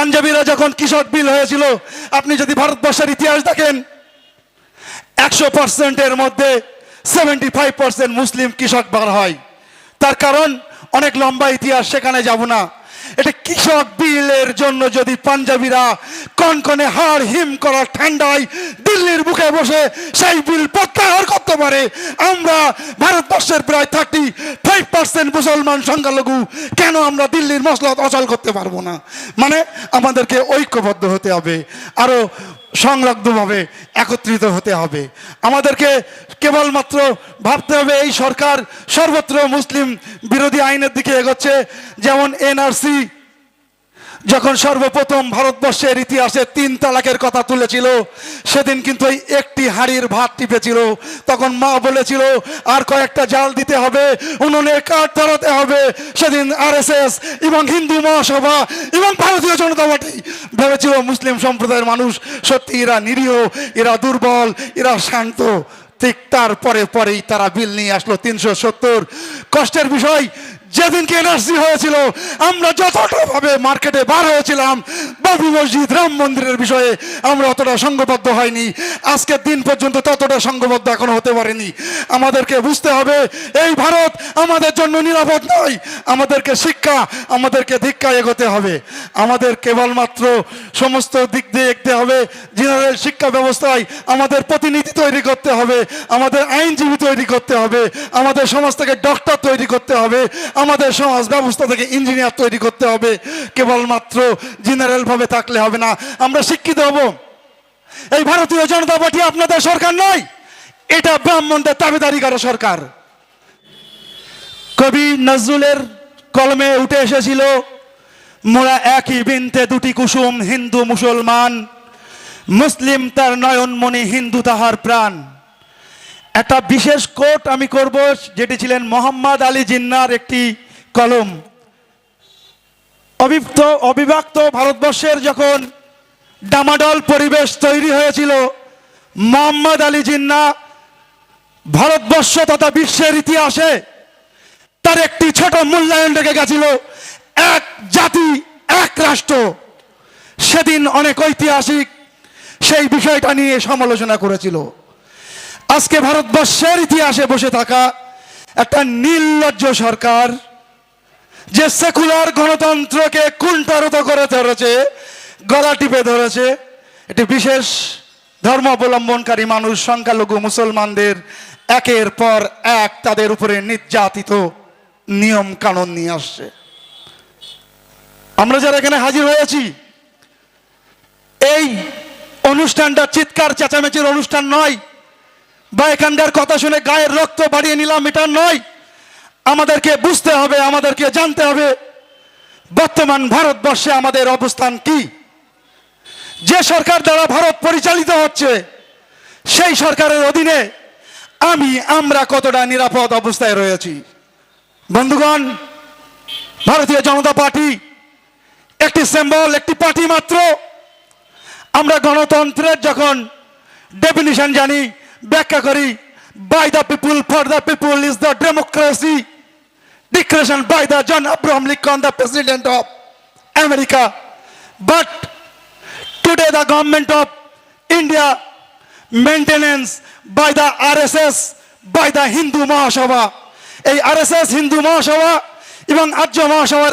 পাঞ্জাবিরা যখন কৃষক বিল হয়েছিল, আপনি যদি ভারতবর্ষের ইতিহাস দেখেন, একশো পার্সেন্টের মধ্যে সেভেন্টি ফাইভ পার্সেন্ট মুসলিম কৃষক বার হয়। তার কারণ, অনেক লম্বা ইতিহাস, সেখানে যাব না। এটা কৃষক বিলের জন্য যদি পাঞ্জাবিরা কনকনে হাড় হিম করা ঠান্ডায় দিল্লির বুকে বসে সেই বিল প্রত্যাহার করতে পারে। আমরা ভারতবর্ষের প্রায় থার্টি ফাইভ পার্সেন্ট মুসলমান সংখ্যালঘু, কেন আমরা দিল্লির মশলা অচল করতে পারব না? মানে আমাদেরকে ঐক্যবদ্ধ হতে হবে আরও সংলগ্নভাবে একত্রিত হতে হবে। আমাদেরকে কেবলমাত্র ভাবতে হবে এই সরকার সর্বত্র মুসলিম বিরোধী আইনের দিকে এগোচ্ছে, যেমন এনআরসি যখন সর্বপ্রথম ভারতবর্ষের ইতিহাসে তিন তালাকের কথা তুলেছিল, সেদিন কিন্তু এই একটি হাড়ির ভাত টিপেছিল। তখন মা বলেছিল, আর কয়েকটা জাল দিতে হবে, উনুনে কাঠ ধরাতে হবে। সেদিন আরএসএস এবং হিন্দু মহাসভা এবং ভারতীয় জনতা পার্টি ভেবেছিল, মুসলিম সম্প্রদায়ের মানুষ সত্যি এরা নিরীহ, এরা দুর্বল, এরা শান্ত। ঠিক তারপরে পরেই তারা বিল নিয়ে আসলো তিনশো সত্তর। কষ্টের বিষয় যেদিনকে এনআরসি হয়েছিল, আমরা যতটা ভাবে মার্কেটে বার হয়েছিলাম। বাবরি মসজিদ, রাম মন্দিরের বিষয়ে আমরা অতটা সংঘবদ্ধ হয়নি। আজকের দিন পর্যন্ত ততটা সংঘবদ্ধ এখনও হতে পারেনি। আমাদেরকে বুঝতে হবে, এই ভারত আমাদের জন্য নিরাপদ নয়। আমাদেরকে শিক্ষা, আমাদেরকে ধিক্ষা এগোতে হবে। আমাদের কেবলমাত্র সমস্ত দিক দিয়ে দেখতে হবে জেনারেল শিক্ষা ব্যবস্থায় আমাদের প্রতিনিধি তৈরি করতে হবে, আমাদের আইনজীবী তৈরি করতে হবে, আমাদের সমাজ থেকে ডক্টর তৈরি করতে হবে, আমাদের সমাজ ব্যবস্থা থেকে ইঞ্জিনিয়ার তৈরি করতে হবে। কেবলমাত্র জেনারেল ভাবে থাকলে হবে না। আমরা শিক্ষিত হব। এই ভারতীয় জনতা পার্টি আপনাদের সরকার নয়, এটা ব্রাহ্মণদের দাবিদারি করা সরকার। কবি নজরুলের কলমে উঠে এসেছিল মোরা একই বিনতে দুটি কুসুম, হিন্দু, মুসলমান। মুসলিম তার নয়নমণি, হিন্দু তাহার প্রাণ। একটা বিশেষ কোট আমি করব, যেটি ছিলেন মোহাম্মদ আলী জিন্নার একটি কলম। অবিভক্ত অবিভক্ত ভারতবর্ষের যখন ডামাডল পরিবেশ তৈরি হয়েছিল, মোহাম্মদ আলী জিন্না ভারতবর্ষ তথা বিশ্বের ইতিহাসে তার একটি ছোট মূল্যায়ন রেখে গেছিল, এক জাতি রাষ্ট্র। সেদিন অনেক ঐতিহাসিক সেই বিষয়টা নিয়ে সমালোচনা করেছিল। আজকে ভারতবর্ষের ইতিহাসে বসে থাকা একটা নির্লজ্জ সরকার, যে সেকুলার গণতন্ত্রকে কুণ্ঠারত করে ধরেছে, গলা টিপে ধরেছে এটি বিশেষ ধর্ম অবলম্বনকারী মানুষ, সংখ্যালঘু মুসলমানদের একের পর এক তাদের উপরে নির্যাতিত নিয়ম কানুন নিয়ে আসছে। আমরা যারা এখানে হাজির হয়েছি এই অনুষ্ঠানটা চিৎকার, চেঁচামেচির অনুষ্ঠান নয়। বা এখানকার কথা শুনে গায়ের রক্ত বাড়িয়ে নিলাম, এটা নয়। আমাদেরকে বুঝতে হবে, আমাদেরকে জানতে হবে, বর্তমান ভারতবর্ষে আমাদের অবস্থান কি। যে সরকার দ্বারা ভারত পরিচালিত হচ্ছে, সেই সরকারের অধীনে আমি, আমরা কতটা নিরাপদ অবস্থায় রয়েছি। বন্ধুগণ, ভারতীয় জনতা পার্টি একটি সিম্বল একটি পার্টি মাত্র। আমরা গণতন্ত্রের যখন ডেফিনিশন জানি, ব্যাখ্যা করি by the people for the people is the democracy declaration by the John Abraham Lincoln the president of America but today the government of India maintenance by the RSS by the Hindu Mahasabha এই RSS Hindu মহাসভা এবং আর্য মহাসভার